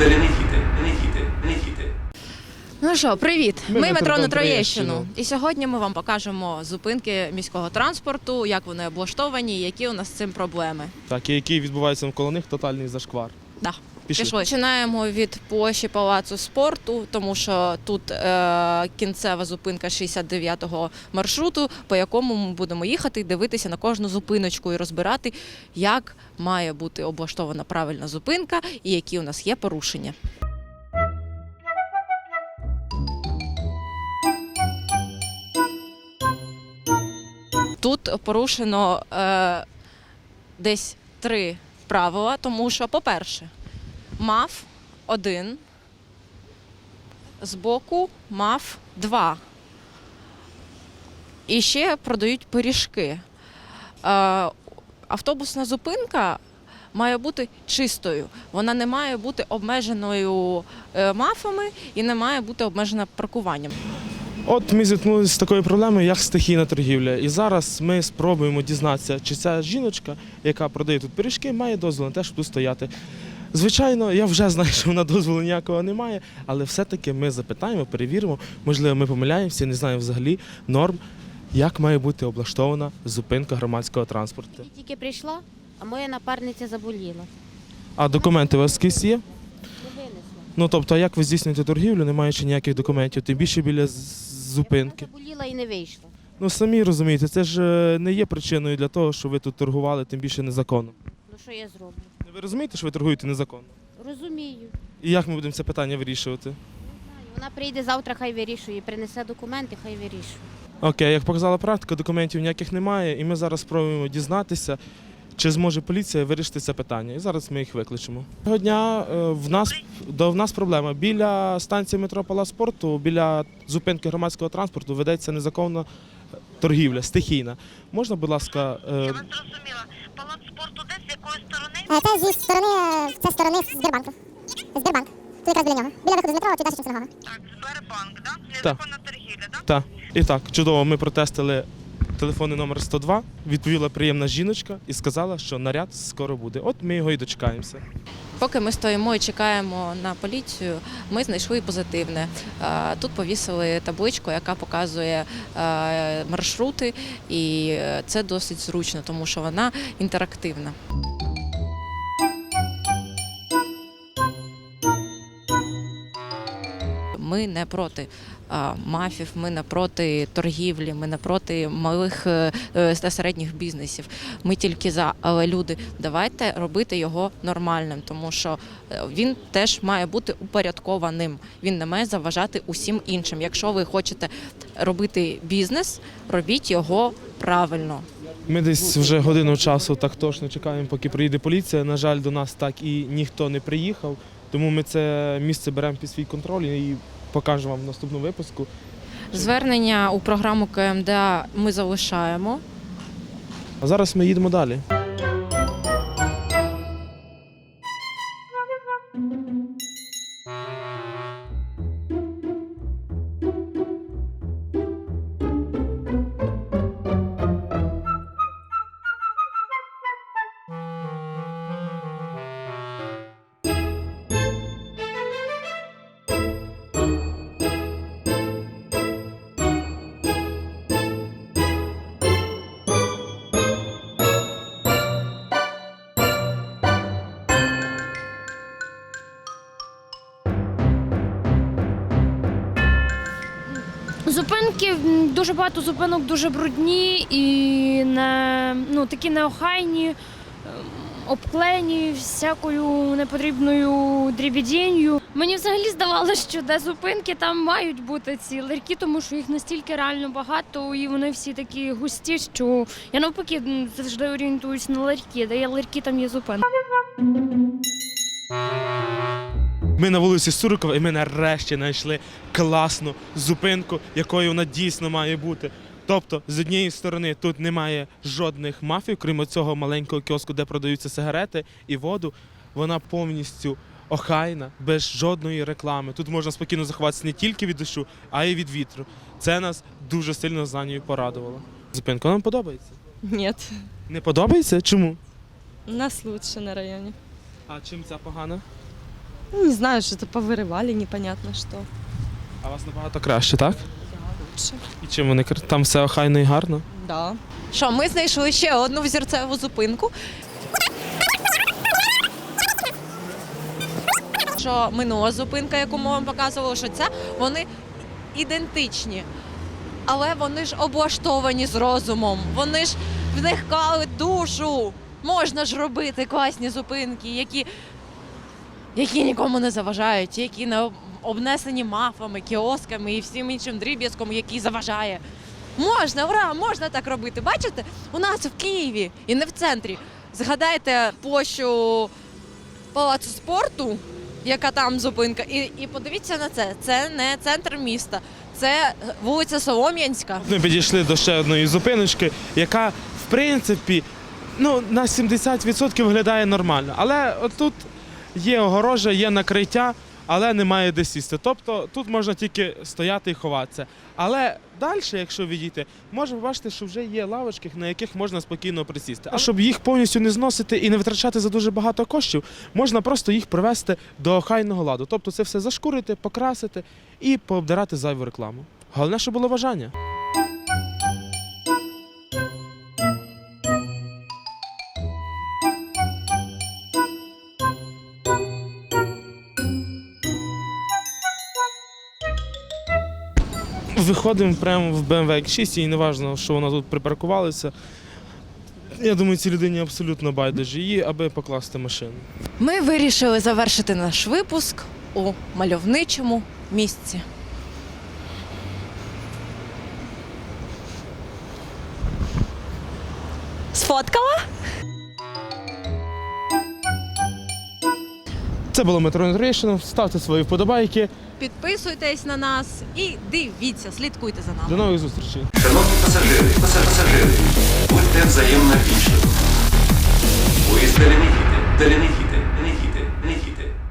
далі не їде. Ну що, привіт! Ми Ми, метро на Троєщину. І сьогодні ми вам покажемо зупинки міського транспорту, як вони облаштовані, які у нас з цим проблеми. Так, і який відбувається навколо них тотальний зашквар. Да. Пішли. Пішли. Починаємо від площі палацу спорту, тому що тут е, кінцева зупинка 69-го маршруту, по якому ми будемо їхати і дивитися на кожну зупиночку і розбирати, як має бути облаштована правильна зупинка і які у нас є порушення. Тут порушено е, десь три правила, тому що, по-перше, мав один, збоку мав два. І ще продають пиріжки. Е, автобусна зупинка має бути чистою. Вона не має бути обмеженою е, мафами і не має бути обмежена паркуванням. От ми зіткнулися з такою проблемою, як стихійна торгівля. І зараз ми спробуємо дізнатися, чи ця жіночка, яка продає тут пиріжки, має дозвіл на те, щоб тут стояти. Звичайно, я вже знаю, що вона дозволу ніякого не має, але все-таки ми запитаємо, перевіримо. Можливо, ми помиляємося, не знаємо взагалі норм, як має бути облаштована зупинка громадського транспорту. Я тільки прийшла, а моя напарниця заболіла. А документи у вас скрізь є? Ну тобто, а як ви здійснюєте торгівлю, не маючи ніяких документів, тим більше біля зупинки. Вона заболіла і не вийшла. Ну самі розумієте, це ж е, не є причиною для того, що ви тут торгували, тим більше незаконно. Ну що я зроблю? Ви розумієте, що ви торгуєте незаконно? Розумію. І як ми будемо це питання вирішувати? Знаю. Вона прийде завтра, хай вирішує, принесе документи, хай вирішує. Окей, як показала практика, документів ніяких немає, і ми зараз спробуємо дізнатися, чи зможе поліція вирішити це питання. І зараз ми їх викличемо. Цього дня е, в нас до в нас проблема. Біля станції метро Палац спорту, біля зупинки громадського транспорту ведеться незаконна торгівля, стихійна. Можна, будь ласка, е, Я вас зрозуміла. Палац спорту де з якої сторони? Е, Це зі сторони, е, це з сторони Сбербанку. Сбербанк. Тут якраз біля нього. Біля виходу з метро, чи далі чим синагога. Так, Сбербанк, да? Незаконна торгівля, да? та і так, чудово, ми протестили телефонний номер 102. Відповіла приємна жіночка і сказала, що наряд скоро буде. От ми його і дочекаємося. Поки ми стоїмо і чекаємо на поліцію, ми знайшли позитивне. Е, Тут повісили табличку, яка показує е, маршрути, і е, це досить зручно, тому що вона інтерактивна. Ми не проти мафів, ми не проти торгівлі, ми не проти малих е, е, та середніх бізнесів. Ми тільки за, але люди, давайте робити його нормальним, тому що е, він теж має бути упорядкованим. Він не має заважати усім іншим. Якщо ви хочете робити бізнес, робіть його правильно. Ми десь вже годину часу так точно чекаємо, поки приїде поліція. На жаль, до нас так і ніхто не приїхав. Тому ми це місце беремо під свій контроль і покажемо вам в наступному випуску. Звернення у програму КМДА ми залишаємо. А зараз ми їдемо далі. Зупинки дуже багато зупинок дуже брудні і не ну такі неохайні, ем, обклеєні всякою непотрібною дрібідінню. Мені взагалі здавалося, що де зупинки там мають бути ці ларьки, тому що їх настільки реально багато, і вони всі такі густі, що я навпаки завжди орієнтуюсь на ларьки. Де є ларьки, там є зупинки. Ми на вулиці Сурикова, і ми нарешті знайшли класну зупинку, якою вона дійсно має бути. Тобто, з однієї сторони, тут немає жодних мафій, крім цього маленького кіоску, де продаються сигарети і воду. Вона повністю охайна, без жодної реклами. Тут можна спокійно заховатися не тільки від дощу, а й від вітру. Це нас дуже сильно за нею порадувало. Зупинка нам подобається. Ні. Не подобається? Чому? У нас лучше на районе. А чим це погано? Ну, не знаю, что-то повырывали, непонятно что. А у вас набагато краще, так? Лучше. І чим вони кр- там все охайно і гарно? Да. Що ми знайшли ще одну взірцеву зупинку. Що минула зупинка, яку ми вам показували, що це вони ідентичні. Але вони ж облаштовані з розумом. Вони ж в них кали душу. Можна ж робити класні зупинки, які, які нікому не заважають, які не обнесені мафами, кіосками і всім іншим дріб'язком, який заважає. Можна, ура, можна так робити. Бачите, у нас в Києві і не в центрі. Згадайте площу Палацу спорту, яка там зупинка, і, і подивіться на це. Це не центр міста, це вулиця Солом'янська. Ми підійшли до ще одної зупиночки, яка в принципі ну, на 70% виглядає нормально. Але тут є огорожа, є накриття, але немає де сісти. Тобто тут можна тільки стояти і ховатися. Але далі, якщо відійти, можна побачити, що вже є лавочки, на яких можна спокійно присісти. А щоб їх повністю не зносити і не витрачати за дуже багато коштів, можна просто їх привести до охайного ладу. Тобто це все зашкурити, покрасити і пообдирати зайву рекламу. Головне, щоб було бажання. Виходимо прямо в BMW X6 і не важливо, що вона тут припаркувалася. Я думаю, цій людині абсолютно байдуже її, аби покласти машину. Ми вирішили завершити наш випуск у мальовничому місці. Сфоткала? Це було Метро Інтернешнл. Ставте свої вподобайки. Підписуйтесь на нас і дивіться, слідкуйте за нами. До нових зустрічей. Шановні пасажири, пасажири, будьте взаємно вічливими. Поїзд далі не